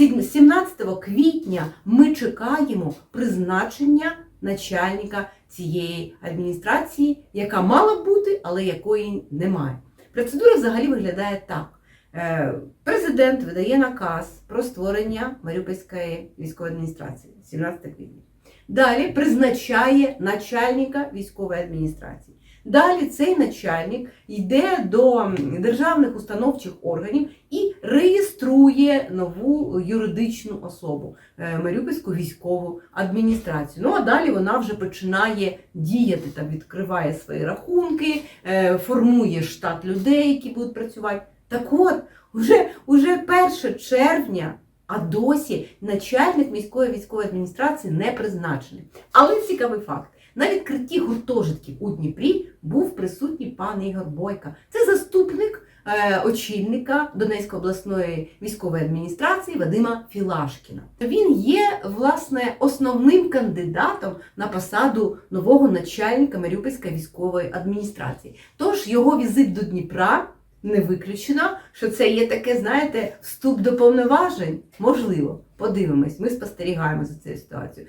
Сім- 17 квітня ми чекаємо призначення начальника цієї адміністрації, яка мала бути, але якої немає. Процедура взагалі виглядає так. Е, Президент видає наказ про створення Маріупольської військової адміністрації 17 квітня. Далі призначає начальника військової адміністрації. Далі цей начальник йде до державних установчих органів і реєструє нову юридичну особу е, Маріупольську військову адміністрацію. Ну а далі вона вже починає діяти, там відкриває свої рахунки, е, формує штат людей, які будуть працювати. Так от, уже, уже 1 червня, а досі начальник міської військової адміністрації не призначений. Але цікавий факт. На відкритті гуртожитків у Дніпрі був присутній пан Ігор Бойка. Це заступник очільника Донецької обласної військової адміністрації Вадима Філашкіна. Він є власне основним кандидатом на посаду нового начальника Маріупольської військової адміністрації. Тож його візит до Дніпра не виключено, що це є таке, знаєте, вступ до повноважень. Можливо, подивимось. Ми спостерігаємо за цією ситуацією.